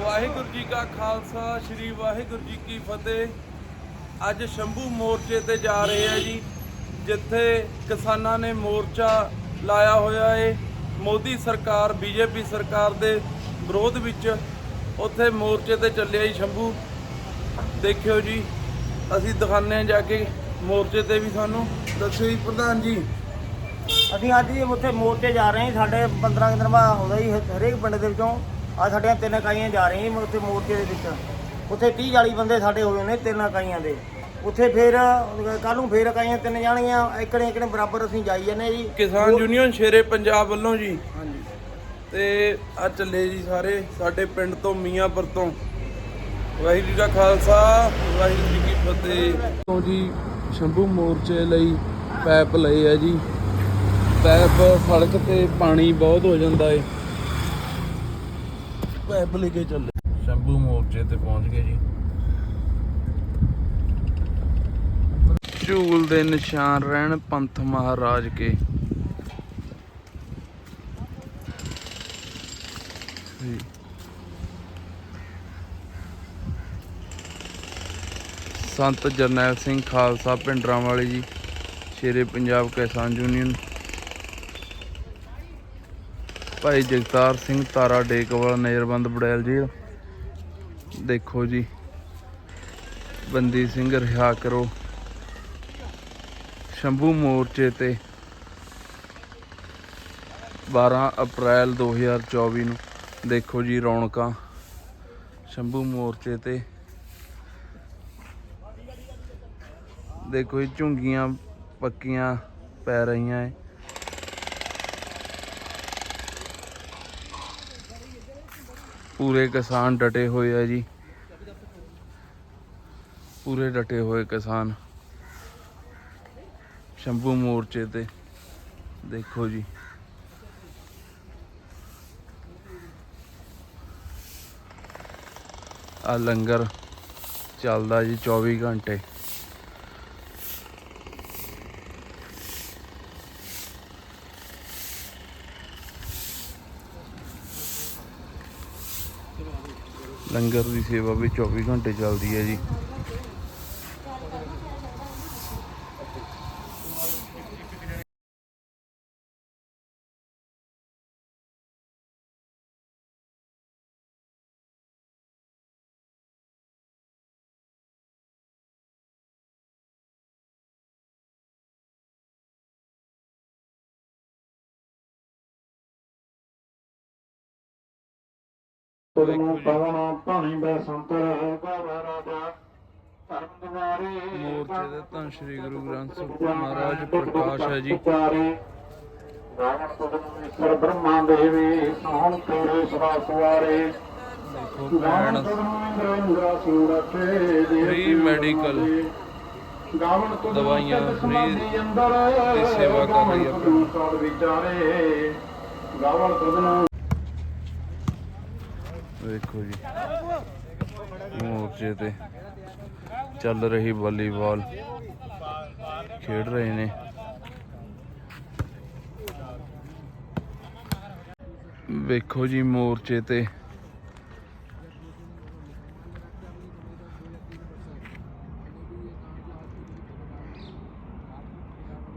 ਵਾਹਿਗੁਰੂ ਜੀ ਕਾ ਖਾਲਸਾ, ਸ੍ਰੀ ਵਾਹਿਗੁਰੂ ਜੀ ਕੀ ਫਤਿਹ। ਅੱਜ ਸ਼ੰਭੂ ਮੋਰਚੇ ਤੇ ਜਾ ਰਹੇ ਆ ਜੀ, ਜਿੱਥੇ ਕਿਸਾਨਾਂ ਨੇ ਮੋਰਚਾ ਲਾਇਆ ਹੋਇਆ ਏ। ਮੋਦੀ ਸਰਕਾਰ, ਬੀਜੇਪੀ ਸਰਕਾਰ ਦੇ ਵਿਰੋਧ ਵਿੱਚ ਉੱਥੇ ਮੋਰਚੇ ਤੇ ਚੱਲਿਆ ਜੀ ਸ਼ੰਭੂ। ਦੇਖਿਓ ਜੀ, ਅਸੀਂ ਦਿਖਾਉਂਦੇ ਹਾਂ ਜਾ ਕੇ ਮੋਰਚੇ ਤੇ ਵੀ ਸਾਨੂੰ। ਦੱਸਿਓ ਜੀ ਪ੍ਰਧਾਨ ਜੀ। ਅਸੀਂ ਅੱਜ ਜੀ ਉੱਥੇ ਮੋਰਚੇ ਜਾ ਰਹੇ ਹਾਂ ਸਾਡੇ 15 ਦਿਨ ਬਾਅਦ ਆਉਂਦਾ ਜੀ, ਹਰੇਕ ਪਿੰਡ ਦੇ ਵਿੱਚੋਂ। ਆ ਸਾਡੀਆਂ ਤਿੰਨ ਇਕਾਈਆਂ ਜਾ ਰਹੀਆਂ ਉੱਥੇ ਮੋਰਚੇ ਦੇ ਵਿੱਚ। ਉੱਥੇ 30 40 ਬੰਦੇ ਸਾਡੇ ਹੋਏ ਨੇ ਤਿੰਨ ਇਕਾਈਆਂ ਦੇ। ਉੱਥੇ ਫਿਰ ਕੱਲ ਨੂੰ ਫਿਰ ਇਕਾਈਆਂ ਤਿੰਨ ਜਾਣਗੀਆਂ ਇਕੜੇ ਇਕੜੇ ਬਰਾਬਰ ਅਸੀਂ ਜਾਈ ਜਾਂਦੇ ਜੀ। ਕਿਸਾਨ ਯੂਨੀਅਨ ਸ਼ੇਰੇ ਪੰਜਾਬ ਵੱਲੋਂ ਜੀ। ਹਾਂਜੀ। ਤੇ ਆ ਚੱਲੇ ਜੀ ਸਾਰੇ ਸਾਡੇ ਪਿੰਡ ਤੋਂ ਮੀਆਂਪੁਰ ਤੋਂ। ਵਾਹਿਗੁਰੂ ਜੀ ਕਾ ਖਾਲਸਾ ਵਾਹਿਗੁਰੂ ਜੀ ਕੀ ਫਤਿਹ। ਤੋਂ ਜੀ ਸ਼ੰਭੂ ਮੋਰਚੇ ਲਈ ਪੈਪ ਲਏ ਆ ਜੀ। ਪੈਪ ਸੜਕ ਤੇ ਪਾਣੀ ਬਹੁਤ ਹੋ ਜਾਂਦਾ ਏ। ਪੈਪ ਲੈ ਕੇ ਚੱਲੇ। ਸ਼ੰਭੂ ਮੋਰਚੇ ਤੇ ਪਹੁੰਚ ਗਏ ਜੀ। ਝੂਲ ਦੇ ਨਿਸ਼ਾਨ ਰਹਿਣ ਪੰਥ ਮਹਾਰਾਜ ਕੇ। ਜੀ। ਸੰਤ ਜਰਨੈਲ ਸਿੰਘ ਖਾਲਸਾ ਪਿੰਡਰਾਂ ਵਾਲੇ ਜੀ, ਸ਼ੇਰੇ ਪੰਜਾਬ ਕਿਸਾਨ ਯੂਨੀਅਨ। ਭਾਈ ਜਗਤਾਰ ਸਿੰਘ ਤਾਰਾ ਡੇਕਵਾਲ, ਨਜ਼ਰਬੰਦ ਬੜੈਲ ਜੀ ਦੇਖੋ ਜੀ, ਬੰਦੀ ਸਿੰਘ ਰਿਹਾ ਕਰੋ। ਸ਼ੰਭੂ ਮੋਰਚੇ ਤੇ 12 ਅਪ੍ਰੈਲ 2024 ਨੂੰ। ਦੇਖੋ ਜੀ ਰੌਣਕਾਂ। ਸ਼ੰਭੂ ਮੋਰਚੇ ਤੇ ਦੇਖੋ ਜੀ, ਝੁੰਗੀਆਂ ਪੱਕੀਆਂ ਪੈ ਰਹੀਆਂ ਏ ਪੂਰੇ ਕਿਸਾਨ ਡਟੇ ਹੋਏ ਆ ਜੀ। ਪੂਰੇ ਡਟੇ ਹੋਏ ਕਿਸਾਨ। ਸ਼ੰਭੂ ਮੋਰਚੇ ਤੇ। ਦੇਖੋ ਜੀ। ਆ ਲੰਗਰ ਚੱਲਦਾ ਜੀ 24 ਘੰਟੇ। ਲੰਗਰ ਦੀ ਸੇਵਾ ਵੀ 24 ਘੰਟੇ ਚੱਲਦੀ ਹੈ ਜੀ। ਤੁਧਨੂੰ ਪਵਨ ਪਾਣੀ ਬਸੰਤਰ ਗਵ ਰਾਜਾ ਧਰਮ ਦੁਆਰੇ ਮੋਰਚੇ ਦੇ ਧੰਨ ਸ਼੍ਰੀ ਗੁਰੂ ਗ੍ਰੰਥ ਸਾਹਿਬ ਮਹਾਰਾਜ ਪ੍ਰਕਾਸ਼ ਹੈ ਜੀ। ਰਾਵਣ ਤੁਧਨੂੰ ਈਸ਼ਰ ਬ੍ਰਹਮਾ ਦੇਵੀ ਸੋਹਣ ਤੇਰੇ ਸਦਾ ਸੁਆਰੇ ਦੇਖੋ ਰਾਵਣ ਭੈਣ। ਤੁਧਨੂੰ ਇੰਦਰ ਇੰਦਰਾ ਸਿੰਘ ਰਖੇ Free medical ਗਾਵਣ ਤੁਧਨੂੰ ਦਵਾਈਆਂ ਦੀ ਸੇਵਾ ਕਰ ਰਹੀ ਹੈ ਗਾਵਣ ਤੁਧਨੂੰ ਵੇਖੋ ਜੀ। ਮੋਰਚੇ ਤੇ ਚੱਲ ਰਹੀ ਵਾਲੀਬਾਲ। ਖੇਡ ਰਹੇ ਨੇ। ਵੇਖੋ ਜੀ ਮੋਰਚੇ ਤੇ।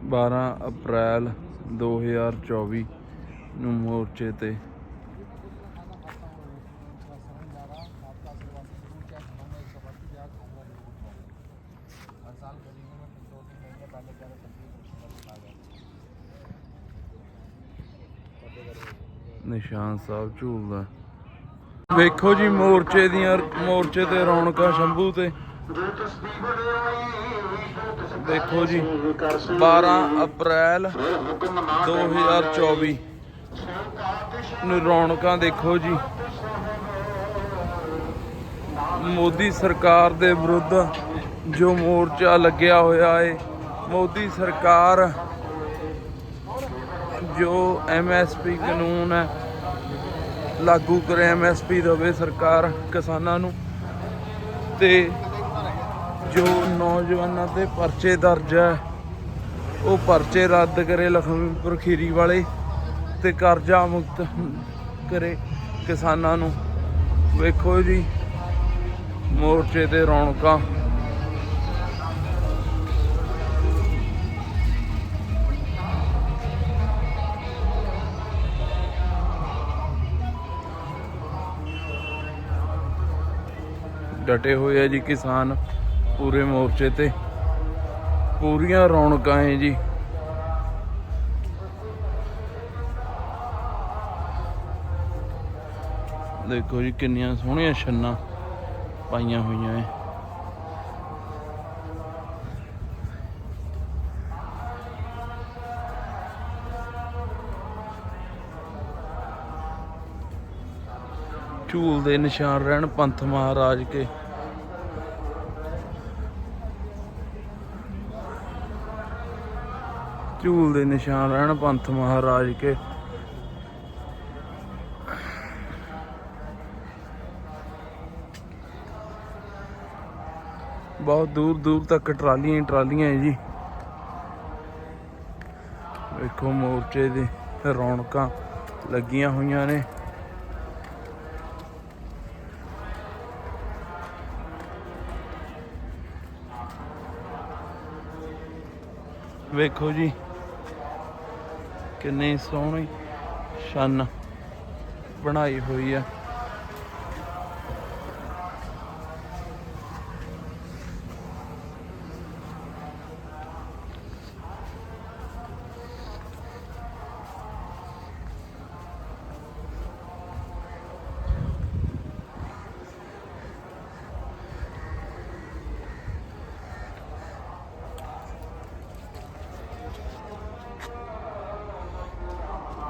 ਬਾਰਾਂ ਅਪ੍ਰੈਲ 2024 ਨੂੰ ਮੋਰਚੇ ਤੇ ਨਿਸ਼ਾਨ ਸਾਹਿਬ ਝੂਲਦਾ ਵੇਖੋ ਜੀ ਮੋਰਚੇ ਦੀਆਂ, ਮੋਰਚੇ ਤੇ ਰੌਣਕਾਂ ਸ਼ੰਭੂ ਤੇ। ਦੇਖੋ ਜੀ 12 ਅਪ੍ਰੈਲ 2024 ਨੂੰ ਰੌਣਕਾਂ ਦੇਖੋ ਜੀ। ਮੋਦੀ ਸਰਕਾਰ ਦੇ ਵਿਰੁੱਧ ਜੋ ਮੋਰਚਾ ਲੱਗਿਆ ਹੋਇਆ ਏ, ਮੋਦੀ ਸਰਕਾਰ ਜੋ ਐਮਐਸਪੀ ਕਾਨੂੰਨ ਹੈ, ਲਾਗੂ ਕਰੇ ਐਮਐਸਪੀ ਦੇਵੇ ਸਰਕਾਰ ਕਿਸਾਨਾਂ ਨੂੰ ਤੇ ਜੋ ਨੌਜਵਾਨਾਂ ਤੇ ਪਰਚੇ ਦਰਜ ਹੈ, ਉਹ ਪਰਚੇ ਰੱਦ ਕਰੇ ਲਖਮੀਪੁਰ ਖੀਰੀ ਵਾਲੇ ਤੇ ਕਰਜ਼ਾ ਮੁਕਤ ਕਰੇ ਕਿਸਾਨਾਂ ਨੂੰ। ਵੇਖੋ ਜੀ, ਮੋਰਚੇ ਤੇ ਰੌਣਕਾਂ। ਡਟੇ ਹੋਏ ਆ ਜੀ ਕਿਸਾਨ ਪੂਰੇ ਮੋਰਚੇ ਤੇ। ਪੂਰੀਆਂ ਰੌਣਕਾਂ ਹੈ ਜੀ। ਦੇਖੋ ਜੀ ਕਿੰਨੀਆਂ ਸੋਹਣੀਆਂ ਛੰਨਾਂ ਪਾਈਆਂ ਹੋਈਆਂ ਐ। ਝੂਲ ਦੇ ਨਿਸ਼ਾਨ ਰਹਿਣ ਪੰਥ ਮਹਾਰਾਜ ਕੇ। ਝੂਲ ਦੇ ਨਿਸ਼ਾਨ ਰਹਿਣ ਪੰਥ ਮਹਾਰਾਜ ਕੇ। ਬਹੁਤ ਦੂਰ ਦੂਰ ਤੱਕ ਟਰਾਲੀਆਂ ਹੀ ਟਰਾਲੀਆਂ ਹੈ ਜੀ। ਵੇਖੋ ਮੋਰਚੇ ਦੇ ਰੌਣਕਾਂ ਲੱਗੀਆਂ ਹੋਈਆਂ ਨੇ। ਵੇਖੋ ਜੀ। ਕਿੰਨੀ ਸੋਹਣੀ ਛੰਨ ਬਣਾਈ ਹੋਈ ਆ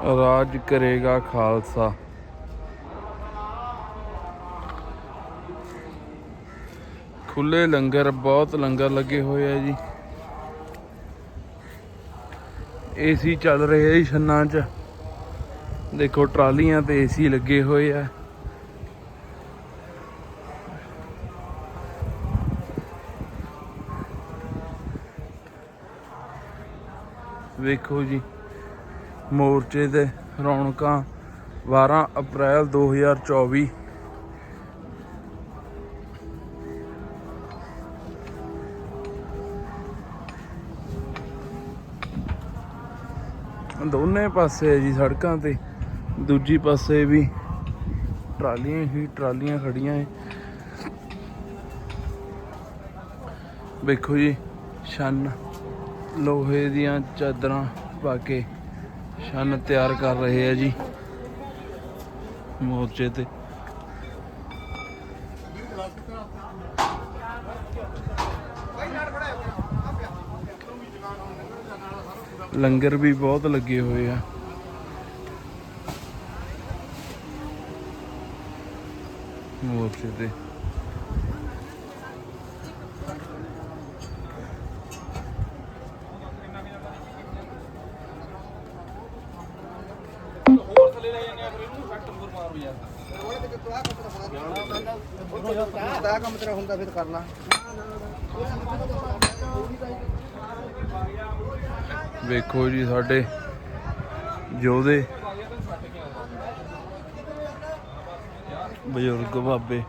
ਰਾਜ ਕਰੇਗਾ ਖਾਲਸਾ ਖੁੱਲੇ ਲੰਗਰ ਬਹੁਤ ਲੰਗਰ ਲੱਗੇ ਹੋਏ ਆ ਜੀ ਏਸੀ ਚੱਲ ਰਹੇ ਆ ਜੀ ਛੰਨਾਂ 'ਚ ਦੇਖੋ ਟਰਾਲੀਆਂ ਤੇ ਏਸੀ ਲੱਗੇ ਹੋਏ ਆ ਵੇਖੋ ਜੀ ਮੋਰਚੇ ਦੇ ਰੌਣਕਾਂ 12 ਅਪ੍ਰੈਲ 2024 ਦੋਨੇ ਪਾਸੇ ਜੀ ਸੜਕਾਂ ਤੇ। ਦੂਜੀ ਪਾਸੇ ਵੀ ਟਰਾਲੀਆਂ ਹੀ ਟਰਾਲੀਆਂ ਖੜੀਆਂ ਹੈ। ਵੇਖੋ ਜੀ, ਛੰਨ ਲੋਹੇ ਦੀਆਂ ਚਾਦਰਾਂ ਪਾ ਕੇ ਛੰਨ ਤਿਆਰ ਕਰ ਰਹੇ ਆ ਜੀ। ਮੋਰਚੇ ਤੇ। ਲੰਗਰ ਵੀ ਬਹੁਤ ਲੱਗੇ ਹੋਏ ਆ। ਮੋਰਚੇ ਤੇ। ਦਾ ਕੰਮ ਤੇਰਾ ਹੁੰਦਾ ਫਿਰ ਕਰਨਾ ਵੇਖੋ ਜੀ ਸਾਡੇ ਯੋਧੇ। ਬਜ਼ੁਰਗ ਬਾਬੇ।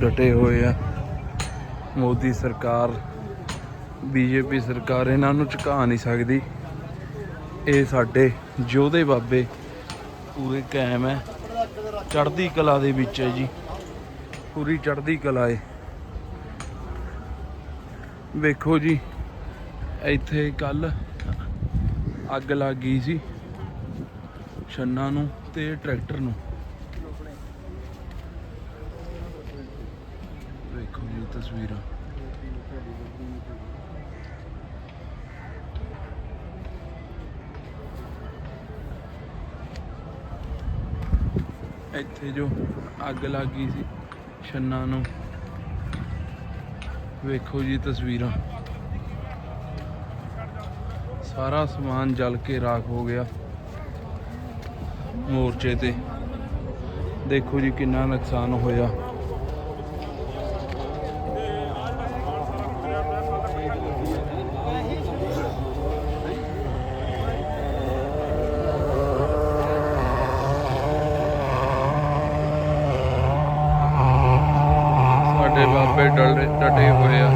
ਡਟੇ ਹੋਏ ਆ। ਮੋਦੀ ਸਰਕਾਰ, ਬੀਜੇਪੀ ਸਰਕਾਰ ਇਹਨਾਂ ਨੂੰ ਝੁਕਾ ਨਹੀਂ ਸਕਦੀ। ਇਹ ਸਾਡੇ ਯੋਧੇ ਬਾਬੇ ਪੂਰੇ ਕਾਇਮ ਹੈ। ਚੜ੍ਹਦੀ ਕਲਾ ਦੇ ਵਿੱਚ ਹੈ ਜੀ। ਪੂਰੀ ਚੜ੍ਹਦੀ ਕਲਾ ਹੈ। ਵੇਖੋ ਜੀ, ਇੱਥੇ ਕੱਲ ਅੱਗ ਲੱਗ ਗਈ ਸੀ ਛੰਨਾ ਨੂੰ ਤੇ ਟਰੈਕਟਰ ਨੂੰ। ਵੇਖੋ ਜੀ ਤਸਵੀਰਾਂ। ਇੱਥੇ ਜੋ ਅੱਗ ਲੱਗ ਗਈ ਸੀ ਛੰਨਾ ਨੂੰ। ਵੇਖੋ ਜੀ ਤਸਵੀਰਾਂ। ਸਾਰਾ ਸਮਾਨ ਜਲ ਕੇ ਰਾਖ ਹੋ ਗਿਆ ਮੋਰਚੇ ਤੇ। ਦੇਖੋ ਜੀ ਕਿੰਨਾ ਨੁਕਸਾਨ ਹੋਇਆ ਸਾਡੇ ਬਾਬੇ ਡਲੇ ਡਟੇ ਹੋਏ ਆ।